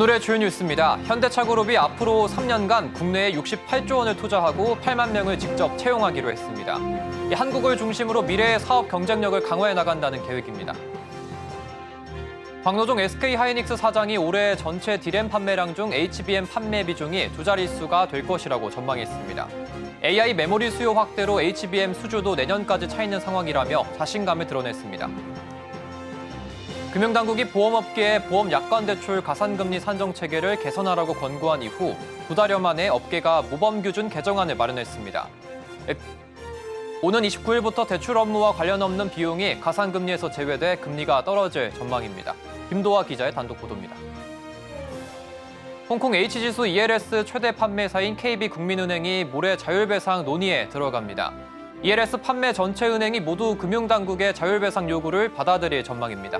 오늘의 주요 뉴스입니다. 현대차 그룹이 앞으로 3년간 국내에 68조 원을 투자하고 8만 명을 직접 채용하기로 했습니다. 이 한국을 중심으로 미래의 사업 경쟁력을 강화해 나간다는 계획입니다. 광노종 SK 하이닉스 사장이 올해 전체 디램 판매량 중 HBM 판매 비중이 두 자릿수가 될 것이라고 전망했습니다. AI 메모리 수요 확대로 HBM 수주도 내년까지 차 있는 상황이라며 자신감을 드러냈습니다. 금융당국이 보험업계에 보험 약관 대출 가산금리 산정 체계를 개선하라고 권고한 이후 두 달여 만에 업계가 모범 규준 개정안을 마련했습니다. 에- 오는 29일부터 대출 업무와 관련 없는 비용이 가산금리에서 제외돼 금리가 떨어질 전망입니다. 김도화 기자의 단독 보도입니다. 홍콩 H지수 ELS 최대 판매사인 KB국민은행이 모레 자율배상 논의에 들어갑니다. ELS 판매 전체 은행이 모두 금융당국의 자율배상 요구를 받아들일 전망입니다.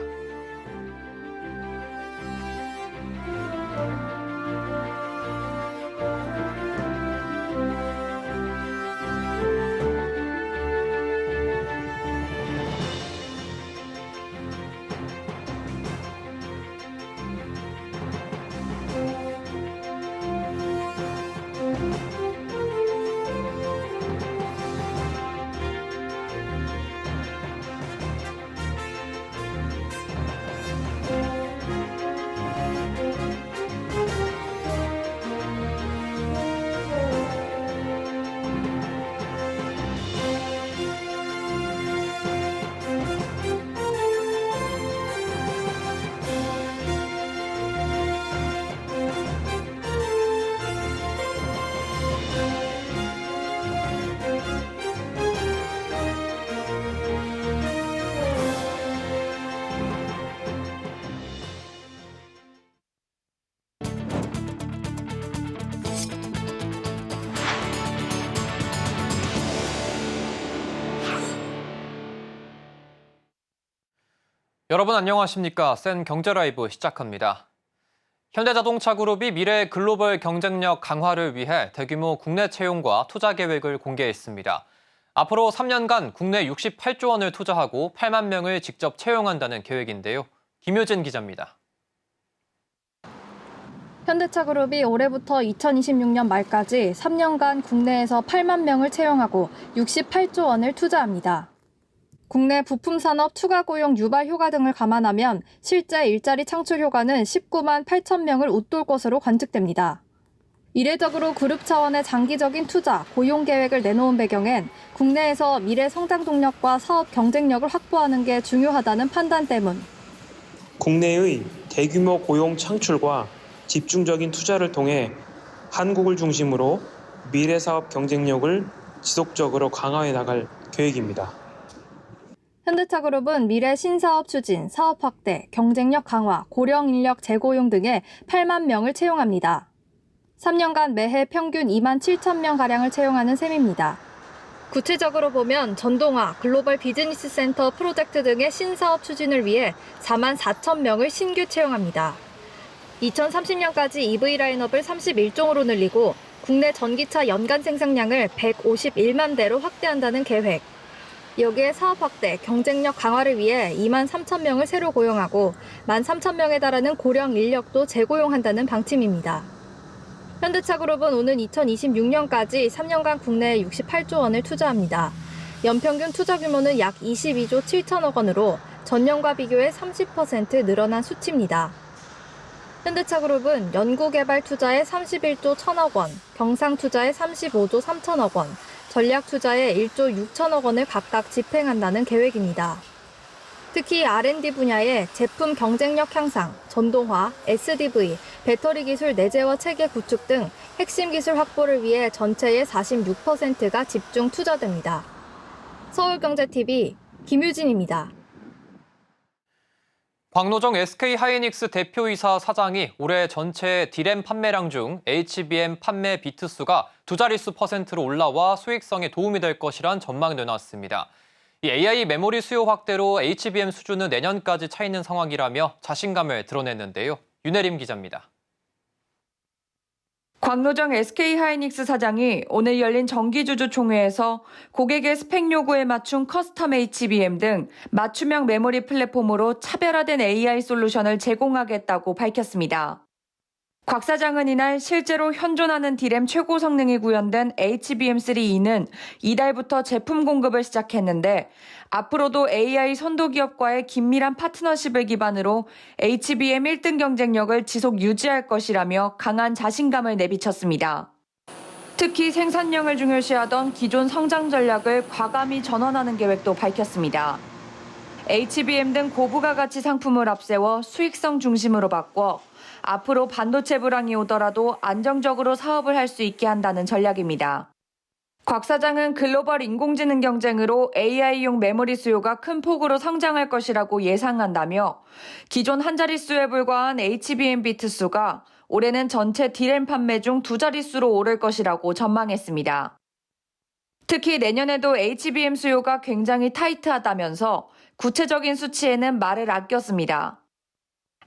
여러분 안녕하십니까? 센 경제 라이브 시작합니다. 현대자동차 그룹이 미래 글로벌 경쟁력 강화를 위해 대규모 국내 채용과 투자 계획을 공개했습니다. 앞으로 3년간 국내 68조 원을 투자하고 8만 명을 직접 채용한다는 계획인데요. 김효진 기자입니다. 현대차그룹이 올해부터 2026년 말까지 3년간 국내에서 8만 명을 채용하고 68조 원을 투자합니다. 국내 부품 산업 추가 고용 유발 효과 등을 감안하면 실제 일자리 창출 효과는 19만 8천 명을 웃돌 것으로 관측됩니다. 이례적으로 그룹 차원의 장기적인 투자, 고용 계획을 내놓은 배경엔 국내에서 미래 성장 동력과 사업 경쟁력을 확보하는 게 중요하다는 판단 때문. 국내의 대규모 고용 창출과 집중적인 투자를 통해 한국을 중심으로 미래 사업 경쟁력을 지속적으로 강화해 나갈 계획입니다. 현대차그룹은 미래 신사업 추진, 사업 확대, 경쟁력 강화, 고령 인력 재고용 등에 8만 명을 채용합니다. 3년간 매해 평균 2만 7천 명 가량을 채용하는 셈입니다. 구체적으로 보면 전동화, 글로벌 비즈니스 센터 프로젝트 등의 신사업 추진을 위해 4만 4천 명을 신규 채용합니다. 2030년까지 EV 라인업을 31종으로 늘리고 국내 전기차 연간 생산량을 151만 대로 확대한다는 계획. 여기에 사업 확대, 경쟁력 강화를 위해 2만 3천 명을 새로 고용하고 1만 3천 명에 달하는 고령 인력도 재고용한다는 방침입니다. 현대차그룹은 오는 2026년까지 3년간 국내에 68조 원을 투자합니다. 연평균 투자 규모는 약 22조 7천억 원으로 전년과 비교해 30% 늘어난 수치입니다. 현대차그룹은 연구개발 투자에 31조 1천억 원, 경상 투자에 35조 3천억 원, 전략 투자에 1조 6천억 원을 각각 집행한다는 계획입니다. 특히 R&D 분야에 제품 경쟁력 향상, 전동화, SDV, 배터리 기술 내재화 체계 구축 등 핵심 기술 확보를 위해 전체의 46%가 집중 투자됩니다. 서울경제TV 김유진입니다. 광노정 SK 하이닉스 대표이사 사장이 올해 전체 디램 판매량 중 HBM 판매 비트 수가 두 자릿수 퍼센트로 올라와 수익성에 도움이 될 것이란 전망을 내놨습니다. 이 AI 메모리 수요 확대로 HBM 수준은 내년까지 차 있는 상황이라며 자신감을 드러냈는데요. 윤혜림 기자입니다. 광노정 SK하이닉스 사장이 오늘 열린 정기주주 총회에서 고객의 스펙 요구에 맞춘 커스텀 HBM 등 맞춤형 메모리 플랫폼으로 차별화된 AI 솔루션을 제공하겠다고 밝혔습니다. 곽 사장은 이날 실제로 현존하는 디램 최고 성능이 구현된 HBM3E는 이달부터 제품 공급을 시작했는데 앞으로도 AI 선도 기업과의 긴밀한 파트너십을 기반으로 HBM 1등 경쟁력을 지속 유지할 것이라며 강한 자신감을 내비쳤습니다. 특히 생산량을 중요시하던 기존 성장 전략을 과감히 전환하는 계획도 밝혔습니다. HBM 등 고부가 가치 상품을 앞세워 수익성 중심으로 바꿔 앞으로 반도체 불황이 오더라도 안정적으로 사업을 할 수 있게 한다는 전략입니다. 곽 사장은 글로벌 인공지능 경쟁으로 AI용 메모리 수요가 큰 폭으로 성장할 것이라고 예상한다며 기존 한 자릿수에 불과한 HBM 비트 수가 올해는 전체 디램 판매 중 두 자릿수로 오를 것이라고 전망했습니다. 특히 내년에도 HBM 수요가 굉장히 타이트하다면서 구체적인 수치에는 말을 아꼈습니다.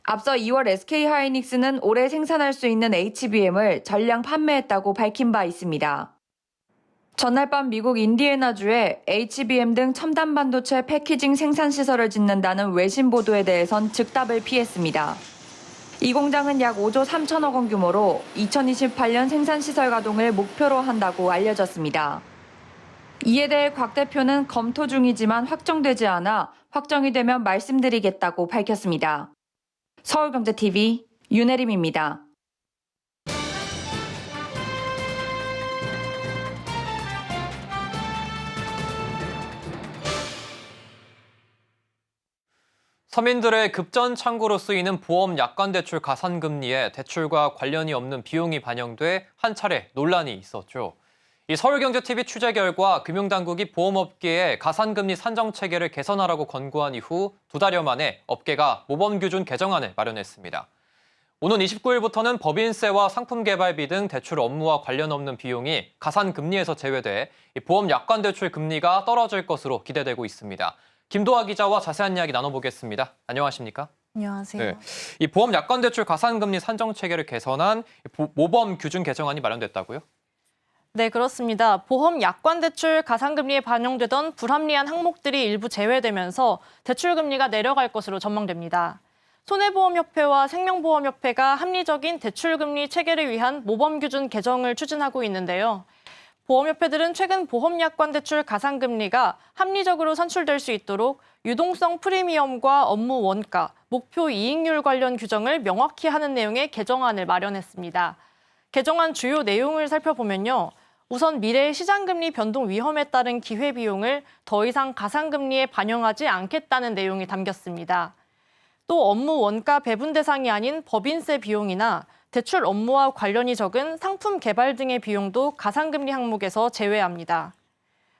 앞서 2월 SK 하이닉스는 올해 생산할 수 있는 HBM을 전량 판매했다고 밝힌 바 있습니다. 전날 밤 미국 인디애나주에 HBM 등 첨단 반도체 패키징 생산 시설을 짓는다는 외신 보도에 대해선 즉답을 피했습니다. 이 공장은 약 5조 3천억 원 규모로 2028년 생산 시설 가동을 목표로 한다고 알려졌습니다. 이에 대해 곽 대표는 검토 중이지만 확정되지 않아 확정이 되면 말씀드리겠다고 밝혔습니다. 서울경제TV 윤혜림입니다. 서민들의 급전 창구로 쓰이는 보험 약관 대출 가산 금리에 대출과 관련이 없는 비용이 반영돼 한 차례 논란이 있었죠. 이 서울경제TV 취재 결과 금융당국이 보험업계에 가산금리 산정 체계를 개선하라고 권고한 이후 두 달여 만에 업계가 모범 규준 개정안을 마련했습니다. 오는 29일부터는 법인세와 상품 개발비 등 대출 업무와 관련 없는 비용이 가산금리에서 제외돼 이 보험 약관 대출 금리가 떨어질 것으로 기대되고 있습니다. 김도아 기자와 자세한 이야기 나눠보겠습니다. 안녕하십니까? 안녕하세요. 네. 이 보험 약관 대출 가산금리 산정 체계를 개선한 보- 모범 규준 개정안이 마련됐다고요? 네, 그렇습니다. 보험 약관 대출 가산금리에 반영되던 불합리한 항목들이 일부 제외되면서 대출 금리가 내려갈 것으로 전망됩니다. 손해보험협회와 생명보험협회가 합리적인 대출 금리 체계를 위한 모범 규준 개정을 추진하고 있는데요. 보험협회들은 최근 보험 약관 대출 가산금리가 합리적으로 산출될 수 있도록 유동성 프리미엄과 업무 원가, 목표 이익률 관련 규정을 명확히 하는 내용의 개정안을 마련했습니다. 개정안 주요 내용을 살펴보면요. 우선 미래 시장금리 변동 위험에 따른 기회비용을 더 이상 가산금리에 반영하지 않겠다는 내용이 담겼습니다. 또 업무 원가 배분 대상이 아닌 법인세 비용이나 대출 업무와 관련이 적은 상품 개발 등의 비용도 가산금리 항목에서 제외합니다.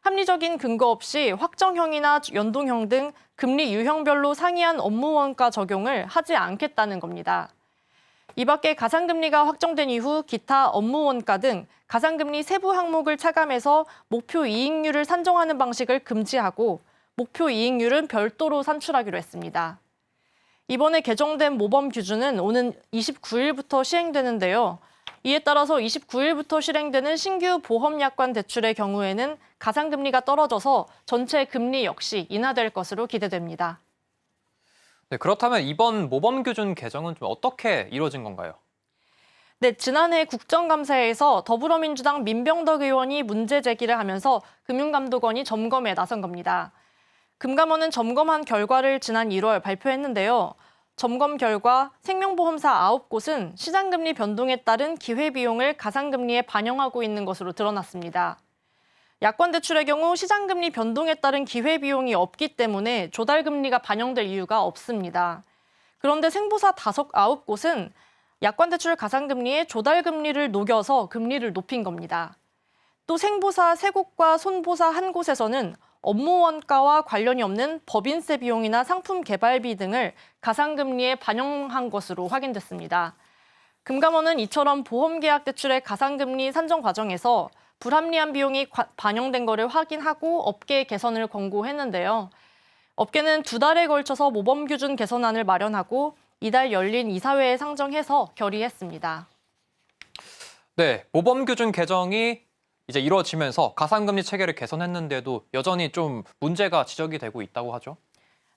합리적인 근거 없이 확정형이나 연동형 등 금리 유형별로 상이한 업무 원가 적용을 하지 않겠다는 겁니다. 이 밖에 가산금리가 확정된 이후 기타 업무 원가 등 가산금리 세부 항목을 차감해서 목표 이익률을 산정하는 방식을 금지하고 목표 이익률은 별도로 산출하기로 했습니다. 이번에 개정된 모범 규준은 오는 29일부터 시행되는데요. 이에 따라서 29일부터 실행되는 신규 보험 약관 대출의 경우에는 가산금리가 떨어져서 전체 금리 역시 인하될 것으로 기대됩니다. 네, 그렇다면 이번 모범 규준 개정은 좀 어떻게 이루어진 건가요? 네, 지난해 국정감사에서 더불어민주당 민병덕 의원이 문제 제기를 하면서 금융감독원이 점검에 나선 겁니다. 금감원은 점검한 결과를 지난 1월 발표했는데요. 점검 결과 생명보험사 9곳은 시장금리 변동에 따른 기회비용을 가산금리에 반영하고 있는 것으로 드러났습니다. 약관 대출의 경우 시장 금리 변동에 따른 기회 비용이 없기 때문에 조달 금리가 반영될 이유가 없습니다. 그런데 생보사 다섯 아홉 곳은 약관 대출 가산 금리에 조달 금리를 녹여서 금리를 높인 겁니다. 또 생보사 세 곳과 손보사 한 곳에서는 업무 원가와 관련이 없는 법인세 비용이나 상품 개발비 등을 가산금리에 반영한 것으로 확인됐습니다. 금감원은 이처럼 보험계약 대출의 가산금리 산정 과정에서 불합리한 비용이 과- 반영된 것을 확인하고 업계 개선을 권고했는데요. 업계는 두 달에 걸쳐서 모범 규준 개선안을 마련하고 이달 열린 이사회에 상정해서 결의했습니다. 네, 모범 규준 개정이 이제 이루어지면서 가산금리 체계를 개선했는데도 여전히 좀 문제가 지적이 되고 있다고 하죠.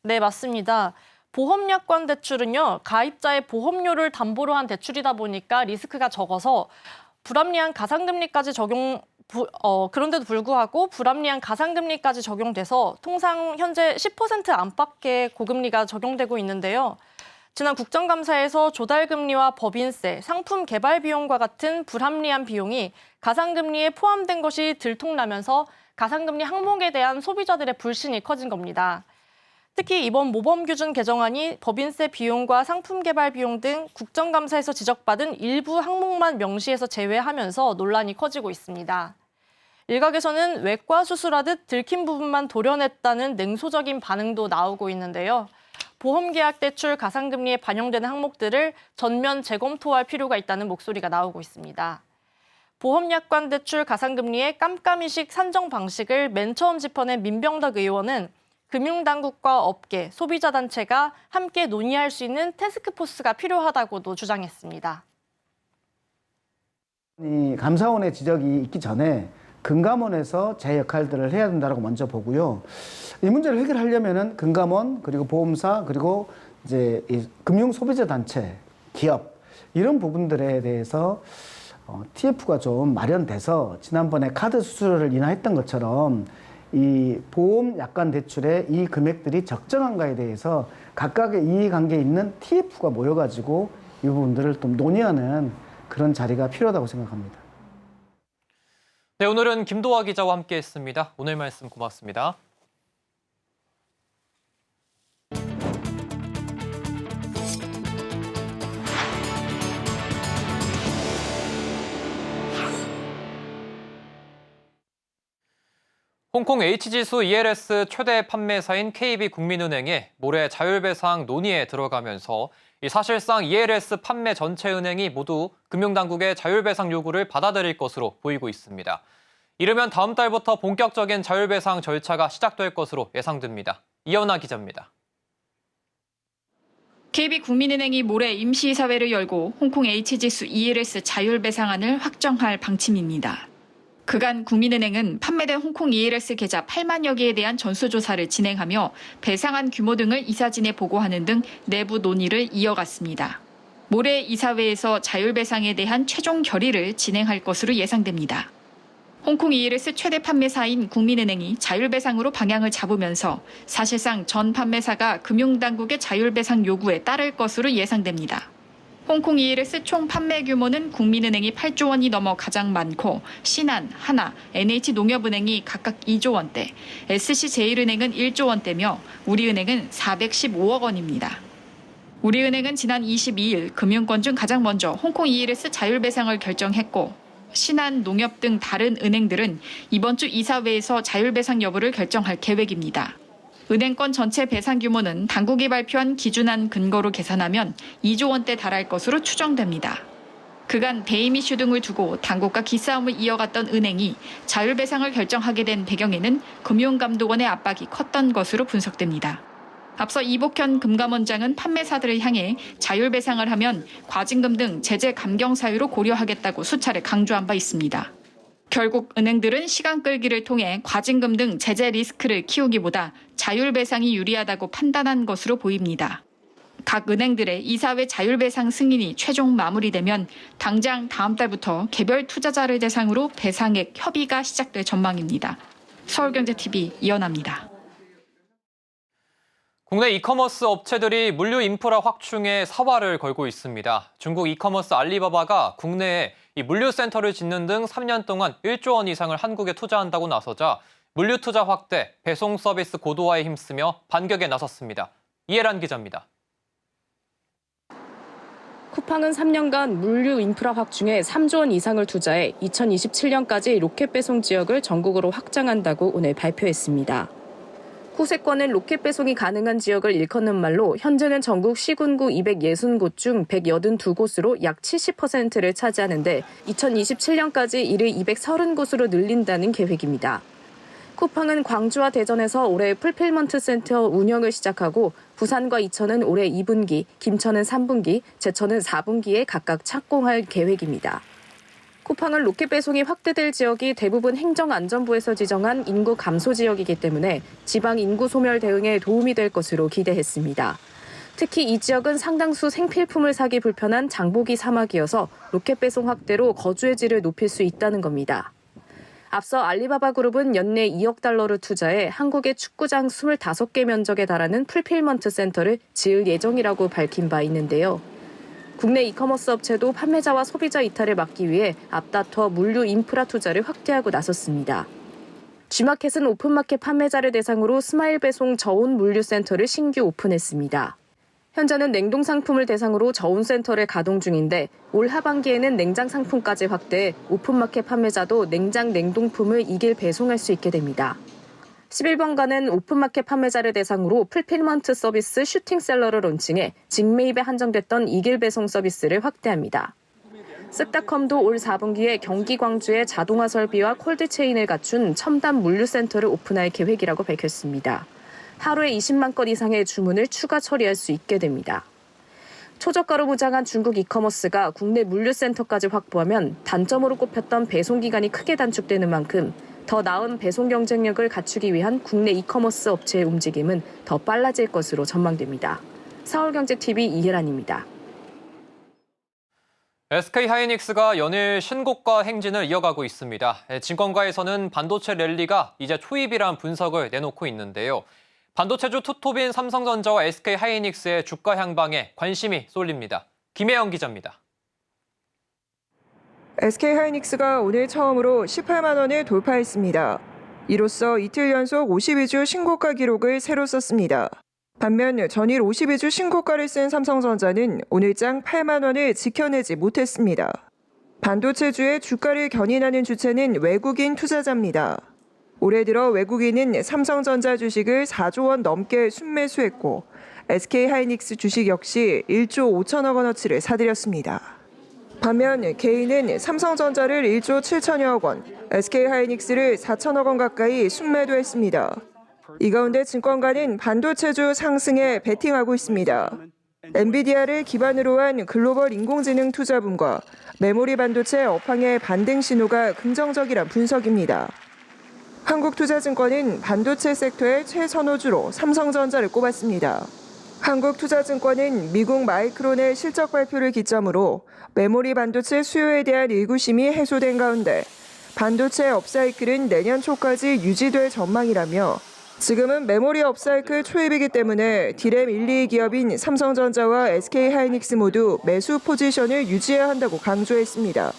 네, 맞습니다. 보험약관 대출은요, 가입자의 보험료를 담보로 한 대출이다 보니까 리스크가 적어서 불합리한 가상금리까지 적용, 부, 어, 그런데도 불구하고 불합리한 가상금리까지 적용돼서 통상 현재 10% 안팎의 고금리가 적용되고 있는데요. 지난 국정감사에서 조달금리와 법인세, 상품 개발 비용과 같은 불합리한 비용이 가상금리에 포함된 것이 들통나면서 가상금리 항목에 대한 소비자들의 불신이 커진 겁니다. 특히 이번 모범 규준 개정안이 법인세 비용과 상품 개발 비용 등 국정감사에서 지적받은 일부 항목만 명시해서 제외하면서 논란이 커지고 있습니다. 일각에서는 외과 수술하듯 들킨 부분만 도려냈다는 냉소적인 반응도 나오고 있는데요. 보험계약 대출 가상금리에 반영되는 항목들을 전면 재검토할 필요가 있다는 목소리가 나오고 있습니다. 보험약관 대출 가상금리의 깜깜이식 산정 방식을 맨 처음 짚어낸 민병덕 의원은 금융당국과 업계, 소비자단체가 함께 논의할 수 있는 태스크포스가 필요하다고도 주장했습니다. 이 감사원의 지적이 있기 전에 금감원에서 제 역할들을 해야 된다고 먼저 보고요. 이 문제를 해결하려면은 금감원 그리고 보험사 그리고 이제 이 금융 소비자 단체, 기업 이런 부분들에 대해서 어, TF가 좀 마련돼서 지난번에 카드 수수료를 인하했던 것처럼 이 보험 약관 대출의 이 금액들이 적정한가에 대해서 각각의 이해관계에 있는 TF가 모여가지고 이 부분들을 좀 논의하는 그런 자리가 필요하다고 생각합니다. 네, 오늘은 김도화 기자와 함께했습니다. 오늘 말씀 고맙습니다. 홍콩 H지수 ELS 최대 판매사인 KB국민은행이 모레 자율배상 논의에 들어가면서 이 사실상 ELS 판매 전체 은행이 모두 금융당국의 자율배상 요구를 받아들일 것으로 보이고 있습니다. 이르면 다음 달부터 본격적인 자율배상 절차가 시작될 것으로 예상됩니다. 이연아 기자입니다. KB국민은행이 모레 임시이사회를 열고 홍콩 H지수 ELS 자율배상안을 확정할 방침입니다. 그간 국민은행은 판매된 홍콩 ELS 계좌 8만여 개에 대한 전수조사를 진행하며 배상안 규모 등을 이사진에 보고하는 등 내부 논의를 이어갔습니다. 모레 이사회에서 자율배상에 대한 최종 결의를 진행할 것으로 예상됩니다. 홍콩 ELS 최대 판매사인 국민은행이 자율배상으로 방향을 잡으면서 사실상 전 판매사가 금융당국의 자율배상 요구에 따를 것으로 예상됩니다. 홍콩 ELS 총 판매 규모는 국민은행이 8조 원이 넘어 가장 많고 신한, 하나, NH농협은행이 각각 2조 원대, SC제일은행은 1조 원대며 우리은행은 415억 원입니다. 우리은행은 지난 22일 금융권 중 가장 먼저 홍콩 ELS 자율배상을 결정했고 신한, 농협 등 다른 은행들은 이번 주 이사회에서 자율배상 여부를 결정할 계획입니다. 은행권 전체 배상 규모는 당국이 발표한 기준안 근거로 계산하면 2조 원대 달할 것으로 추정됩니다. 그간 대임 이슈 등을 두고 당국과 기싸움을 이어갔던 은행이 자율배상을 결정하게 된 배경에는 금융감독원의 압박이 컸던 것으로 분석됩니다. 앞서 이복현 금감원장은 판매사들을 향해 자율배상을 하면 과징금 등 제재 감경 사유로 고려하겠다고 수차례 강조한 바 있습니다. 결국 은행들은 시간 끌기를 통해 과징금 등 제재 리스크를 키우기보다 자율배상이 유리하다고 판단한 것으로 보입니다. 각 은행들의 이사회 자율배상 승인이 최종 마무리되면 당장 다음 달부터 개별 투자자를 대상으로 배상액 협의가 시작될 전망입니다. 서울경제TV 이연아입니다. 국내 이커머스 업체들이 물류 인프라 확충에 사활을 걸고 있습니다. 중국 이커머스 알리바바가 국내에 이 물류센터를 짓는 등 3년 동안 1조 원 이상을 한국에 투자한다고 나서자 물류 투자 확대, 배송 서비스 고도화에 힘쓰며 반격에 나섰습니다. 이해란 기자입니다. 쿠팡은 3년간 물류 인프라 확충에 3조 원 이상을 투자해 2027년까지 로켓 배송 지역을 전국으로 확장한다고 오늘 발표했습니다. 후세권은 로켓 배송이 가능한 지역을 일컫는 말로 현재는 전국 시군구 260곳 중 182곳으로 약 70%를 차지하는데 2027년까지 이를 230곳으로 늘린다는 계획입니다. 쿠팡은 광주와 대전에서 올해 풀필먼트 센터 운영을 시작하고 부산과 이천은 올해 2분기, 김천은 3분기, 제천은 4분기에 각각 착공할 계획입니다. 쿠팡은 로켓 배송이 확대될 지역이 대부분 행정안전부에서 지정한 인구 감소 지역이기 때문에 지방 인구 소멸 대응에 도움이 될 것으로 기대했습니다. 특히 이 지역은 상당수 생필품을 사기 불편한 장보기 사막이어서 로켓 배송 확대로 거주의 질을 높일 수 있다는 겁니다. 앞서 알리바바 그룹은 연내 2억 달러를 투자해 한국의 축구장 25개 면적에 달하는 풀필먼트 센터를 지을 예정이라고 밝힌 바 있는데요. 국내 이커머스 업체도 판매자와 소비자 이탈을 막기 위해 앞다퉈 물류 인프라 투자를 확대하고 나섰습니다. G마켓은 오픈마켓 판매자를 대상으로 스마일 배송 저온 물류센터를 신규 오픈했습니다. 현재는 냉동 상품을 대상으로 저온 센터를 가동 중인데 올 하반기에는 냉장 상품까지 확대해 오픈마켓 판매자도 냉장 냉동품을 이길 배송할 수 있게 됩니다. 11번가는 오픈마켓 판매자를 대상으로 풀필먼트 서비스 슈팅셀러를 론칭해 직매입에 한정됐던 이길 배송 서비스를 확대합니다. 쓱닷컴도 올 4분기에 경기 광주에 자동화 설비와 콜드체인을 갖춘 첨단 물류센터를 오픈할 계획이라고 밝혔습니다. 하루에 20만 건 이상의 주문을 추가 처리할 수 있게 됩니다. 초저가로 무장한 중국 이커머스가 국내 물류센터까지 확보하면 단점으로 꼽혔던 배송 기간이 크게 단축되는 만큼 더 나은 배송 경쟁력을 갖추기 위한 국내 이커머스 업체의 움직임은 더 빨라질 것으로 전망됩니다. 서울경제TV 이혜란입니다. SK 하이닉스가 연일 신고가 행진을 이어가고 있습니다. 예, 증권가에서는 반도체 랠리가 이제 초입이란 분석을 내놓고 있는데요. 반도체주 투톱인 삼성전자와 SK 하이닉스의 주가 향방에 관심이 쏠립니다. 김혜영 기자입니다. SK하이닉스가 오늘 처음으로 18만 원을 돌파했습니다. 이로써 이틀 연속 52주 신고가 기록을 새로 썼습니다. 반면 전일 52주 신고가를 쓴 삼성전자는 오늘장 8만 원을 지켜내지 못했습니다. 반도체주의 주가를 견인하는 주체는 외국인 투자자입니다. 올해 들어 외국인은 삼성전자 주식을 4조 원 넘게 순매수했고 SK하이닉스 주식 역시 1조 5천억 원어치를 사들였습니다. 반면 개인은 삼성전자를 1조 7천여억 원, SK하이닉스를 4천억 원 가까이 순매도 했습니다. 이 가운데 증권가는 반도체주 상승에 베팅하고 있습니다. 엔비디아를 기반으로 한 글로벌 인공지능 투자분과 메모리 반도체 업황의 반등 신호가 긍정적이란 분석입니다. 한국투자증권은 반도체 섹터의 최선호주로 삼성전자를 꼽았습니다. 한국투자증권은 미국 마이크론의 실적 발표를 기점으로 메모리 반도체 수요에 대한 의구심이 해소된 가운데 반도체 업사이클은 내년 초까지 유지될 전망이라며 지금은 메모리 업사이클 초입이기 때문에 디램 1, 2 기업인 삼성전자와 SK하이닉스 모두 매수 포지션을 유지해야 한다고 강조했습니다.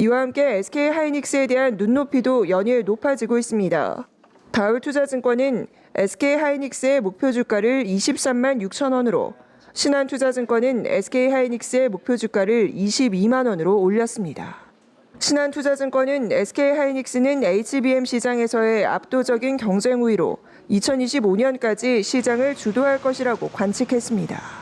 이와 함께 SK하이닉스에 대한 눈높이도 연일 높아지고 있습니다. 다울 투자증권은 SK하이닉스의 목표 주가를 23만 6천 원으로 신한투자증권은 SK하이닉스의 목표 주가를 22만 원으로 올렸습니다. 신한투자증권은 SK하이닉스는 HBM 시장에서의 압도적인 경쟁 우위로 2025년까지 시장을 주도할 것이라고 관측했습니다.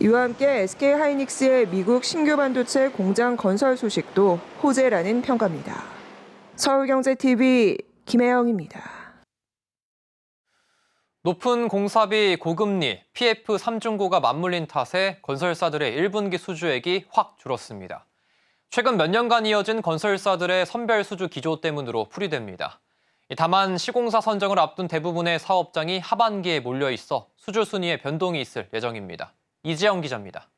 이와 함께 SK하이닉스의 미국 신규 반도체 공장 건설 소식도 호재라는 평가입니다. 서울경제TV 김혜영입니다. 높은 공사비, 고금리, PF 3중고가 맞물린 탓에 건설사들의 1분기 수주액이 확 줄었습니다. 최근 몇 년간 이어진 건설사들의 선별 수주 기조 때문으로 풀이됩니다. 다만 시공사 선정을 앞둔 대부분의 사업장이 하반기에 몰려 있어 수주 순위에 변동이 있을 예정입니다. 이지영 기자입니다.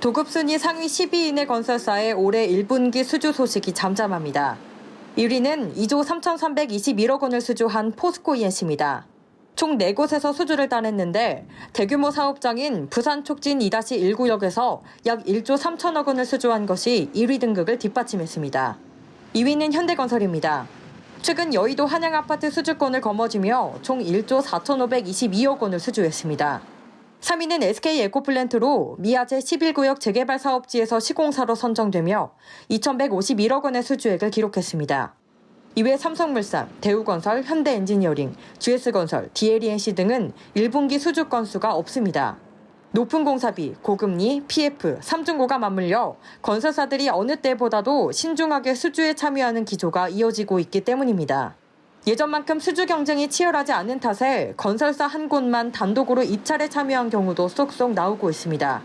도급순위 상위 10위인의 건설사의 올해 1분기 수주 소식이 잠잠합니다. 1위는 2조 3,321억 원을 수주한 포스코 ENC입니다. 총 4곳에서 수주를 따냈는데 대규모 사업장인 부산 촉진 2-1구역에서 약 1조 3천억 원을 수주한 것이 1위 등극을 뒷받침했습니다. 2위는 현대건설입니다. 최근 여의도 한양 아파트 수주권을 거머쥐며 총 1조 4,522억 원을 수주했습니다. 3위는 SK 에코플랜트로 미아제 11구역 재개발 사업지에서 시공사로 선정되며 2,151억 원의 수주액을 기록했습니다. 이외 삼성물산, 대우건설, 현대엔지니어링, GS건설, DLENC 등은 1분기 수주 건수가 없습니다. 높은 공사비, 고금리, PF, 삼중고가 맞물려 건설사들이 어느 때보다도 신중하게 수주에 참여하는 기조가 이어지고 있기 때문입니다. 예전만큼 수주 경쟁이 치열하지 않은 탓에 건설사 한 곳만 단독으로 입찰에 참여한 경우도 쏙쏙 나오고 있습니다.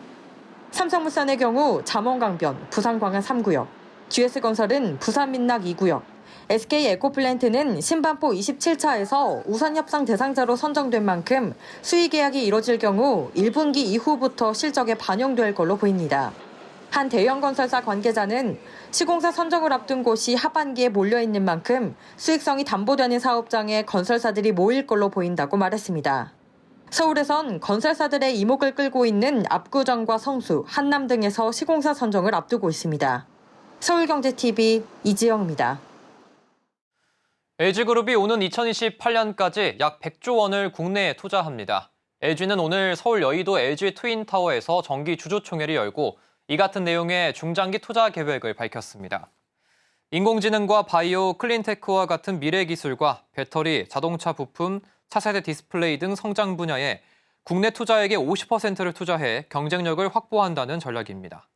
삼성물산의 경우 잠원강변, 부산광안 3구역, GS건설은 부산 민락 2구역, SK 에코플랜트는 신반포 27차에서 우선 협상 대상자로 선정된 만큼 수의 계약이 이뤄질 경우 1분기 이후부터 실적에 반영될 걸로 보입니다. 한 대형 건설사 관계자는 시공사 선정을 앞둔 곳이 하반기에 몰려 있는 만큼 수익성이 담보되는 사업장에 건설사들이 모일 걸로 보인다고 말했습니다. 서울에선 건설사들의 이목을 끌고 있는 압구정과 성수, 한남 등에서 시공사 선정을 앞두고 있습니다. 서울경제TV 이지영입니다. LG그룹이 오는 2028년까지 약 100조 원을 국내에 투자합니다. LG는 오늘 서울 여의도 LG 트윈타워에서 정기 주주총회를 열고 이 같은 내용의 중장기 투자 계획을 밝혔습니다. 인공지능과 바이오, 클린테크와 같은 미래 기술과 배터리, 자동차 부품, 차세대 디스플레이 등 성장 분야에 국내 투자액의 50%를 투자해 경쟁력을 확보한다는 전략입니다.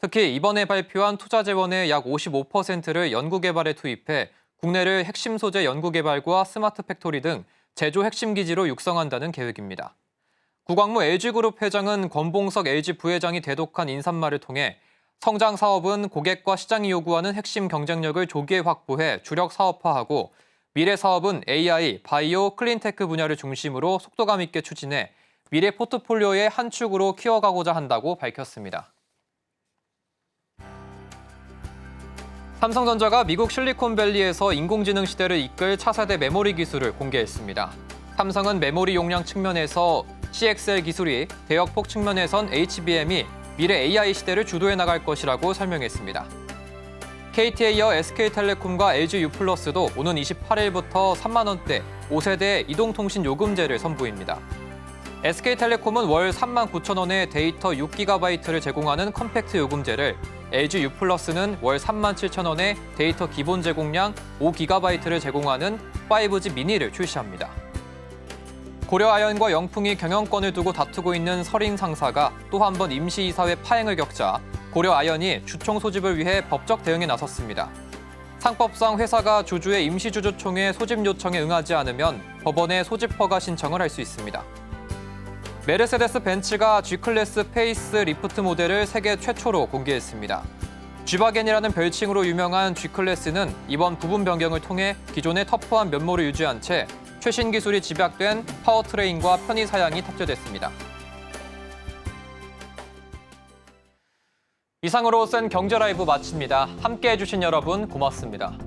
특히 이번에 발표한 투자 재원의 약 55%를 연구개발에 투입해 국내를 핵심 소재 연구개발과 스마트 팩토리 등 제조 핵심 기지로 육성한다는 계획입니다. 구광무 LG그룹 회장은 권봉석 LG 부회장이 대독한 인사말을 통해 성장 사업은 고객과 시장이 요구하는 핵심 경쟁력을 조기에 확보해 주력 사업화하고 미래 사업은 AI, 바이오, 클린테크 분야를 중심으로 속도감 있게 추진해 미래 포트폴리오의 한 축으로 키워가고자 한다고 밝혔습니다. 삼성전자가 미국 실리콘밸리에서 인공지능 시대를 이끌 차세대 메모리 기술을 공개했습니다. 삼성은 메모리 용량 측면에서 CXL 기술이, 대역폭 측면에선 HBM이 미래 AI 시대를 주도해 나갈 것이라고 설명했습니다. KT에 이어 SK텔레콤과 LG유플러스도 오는 28일부터 3만 원대 5세대 이동통신 요금제를 선보입니다. SK텔레콤은 월 3만 9천 원의 데이터 6GB를 제공하는 컴팩트 요금제를 LG U+는 월 3만 7천 원의 데이터 기본 제공량 5GB를 제공하는 5G 미니를 출시합니다. 고려아연과 영풍이 경영권을 두고 다투고 있는 서린 상사가 또 한 번 임시이사회 파행을 겪자 고려아연이 주총 소집을 위해 법적 대응에 나섰습니다. 상법상 회사가 주주의 임시주주총회 소집 요청에 응하지 않으면 법원에 소집 허가 신청을 할 수 있습니다. 메르세데스 벤츠가 G클래스 페이스 리프트 모델을 세계 최초로 공개했습니다. G바겐이라는 별칭으로 유명한 G클래스는 이번 부분 변경을 통해 기존의 터프한 면모를 유지한 채 최신 기술이 집약된 파워트레인과 편의 사양이 탑재됐습니다. 이상으로 센 경제 라이브 마칩니다. 함께 해 주신 여러분 고맙습니다.